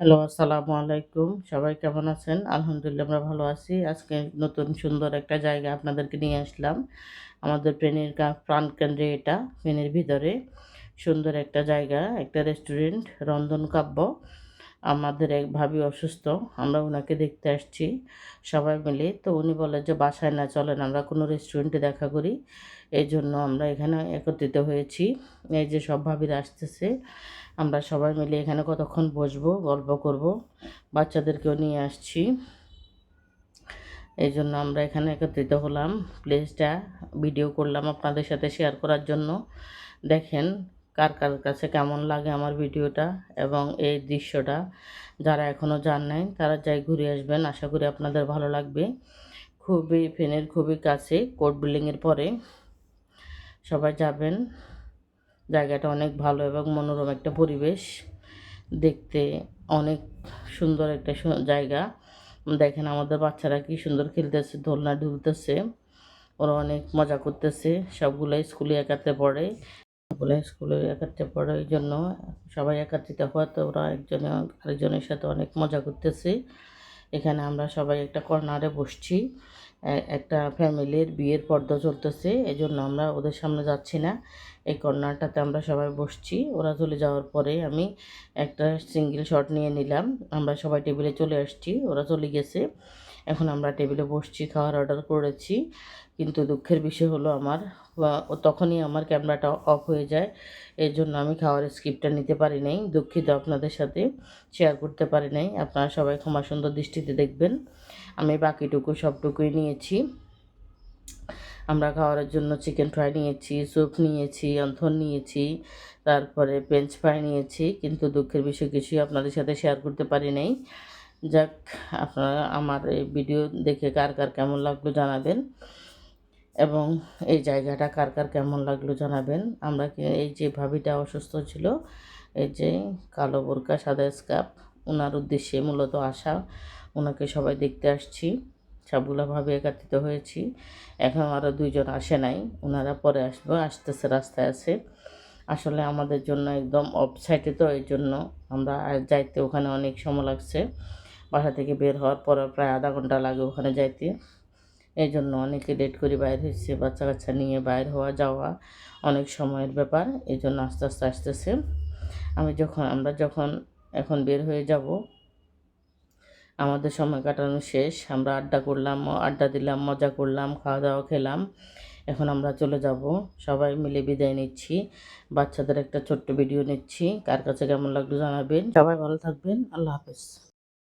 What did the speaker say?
Hello, আসসালামু আলাইকুম। সবাই কেমন আছেন? আলহামদুলিল্লাহ, আমরা ভালো আছি। আজকে নতুন সুন্দর একটা জায়গা আপনাদেরকে নিয়ে আসলাম। আমাদের প্রেনের প্রাণকেন্দ্রে এটা, প্রেনের ভিতরে। সুন্দর একটা জায়গা, একটা রেস্টুরেন্ট, রন্ধন কাব্য। আমাদের এক ভাবি অসুস্থ, আমরা ওনাকে দেখতে আসছি সবাই মিলে। তো উনি বলে যে বাসায় না চলেন, আমরা কোনো রেস্টুরেন্টে দেখা করি। এই জন্য আমরা এখানে একত্রিত হয়েছি। এই যে সব ভাবিরা আসতেছে, আমরা সবাই মিলে এখানে কতক্ষণ বসবো, গল্প করব, বাচ্চাদেরকেও নিয়ে আসছি। এই জন্য আমরা এখানে একত্রিত হলাম। প্লেসটা ভিডিও করলাম আপনাদের সাথে শেয়ার করার জন্য। দেখেন কার কার কাছে কেমন লাগে আমার ভিডিওটা এবং এই দৃশ্যটা, যারা এখনও যান নাই, তারা যাই ঘুরে আসবেন। আশা করি আপনাদের ভালো লাগবে। খুবই ফেনের খুবই কাছে, কোর্ট বিল্ডিংয়ের পরে সবাই যাবেন। জায়গাটা অনেক ভালো এবং মনোরম একটা পরিবেশ। দেখতে অনেক সুন্দর একটা জায়গা। দেখেন আমাদের বাচ্চারা কি সুন্দর খেলতেছে, দোলনা ঢুলতেছে, ওরা অনেক মজা করতেছে সবগুলো স্কুলে একাতে পড়ে। সবগুলো স্কুলে একাত্রে পড়ে ওই জন্য সবাই একাত্রিত হওয়াতে ওরা একজনে আরেকজনের সাথে অনেক মজা করতেছে। এখানে আমরা সবাই একটা কর্নারে বসছি। একটা ফ্যামিলির বিয়ের পর্দা চলতেছে এই জন্য আমরা ওদের সামনে যাচ্ছি না। এই কর্নারটাতে আমরা সবাই বসছি। ওরা চলে যাওয়ার পরে আমি একটা সিঙ্গেল শট নিয়ে নিলাম। আমরা সবাই টেবিলে চলে আসছি, ওরা চলে গেছে। এখন আমরা টেবিলে বসছি, খাওয়ার অর্ডার করেছি। কিন্তু দুঃখের বিষয় হলো আমার তখনই আমার ক্যামেরাটা অফ হয়ে যায়। এর জন্য আমি খাওয়ার স্ক্রিপ্টটা নিতে পারি নাই। দুঃখিত আপনাদের সাথে শেয়ার করতে পারি নাই। আপনারা সবাই ক্ষমা সুন্দর দৃষ্টিতে দেখবেন। আমি বাকিটুকু সবটুকুই নিয়েছি। আমরা খাওয়ার জন্য চিকেন ফ্রাই নিয়েছি স্যুপ নিয়েছি, অন্থন নিয়েছি, তারপরে ফ্রেঞ্চ ফ্রাই নিয়েছি। কিন্তু দুঃখের বিষয় কিছুই আপনাদের সাথে শেয়ার করতে পারি নাই। যাক, আপনারা আমার এই ভিডিও দেখে কার কার কেমন লাগল জানাবেন এবং এই জায়গাটা কার কার কেমন লাগল জানাবেন। আমরা এই যে ভাবিটা অসুস্থ ছিল, এই যে কালো বোরকা, সাদা স্কাপ ওনার উদ্দেশ্যে মূলত আসা ওনাকে সবাই দেখতে আসছি, সবগুলোভাবে একত্রিত হয়েছি। এখন আরও দুইজন আসে নাই ওনারা পরে আসবে, আসতেছে, রাস্তায় আছে। আসলে আমাদের জন্য একদম অফ সাইডে তো, এই জন্য আমরা যাইতে ওখানে অনেক সময় লাগছে। বাসা থেকে বের হওয়ার পর প্রায় আধা ঘণ্টা লাগে ওখানে যাইতে। এই জন্য অনেকে লেট করে বাইর হয়েছে বাচ্চা কাচ্চা নিয়ে বাইর হওয়া যাওয়া অনেক সময়ের ব্যাপার এই জন্য আস্তে আস্তে আসতেছে। আমি যখন, আমরা যখন এখন বের হয়ে যাব, আমাদের সময় কাটানো শেষ, আমরা আড্ডা করলাম, আড্ডা দিলাম, মজা করলাম খাওয়া দাওয়া খেলাম। এখন আমরা চলে যাব, সবাই মিলে বিদায় নিচ্ছি। বাচ্চাদের একটা ছোট্ট ভিডিও নিচ্ছি, কার কাছে কেমন লাগল জানাবেন। সবাই ভালো থাকবেন, আল্লাহ হাফেজ।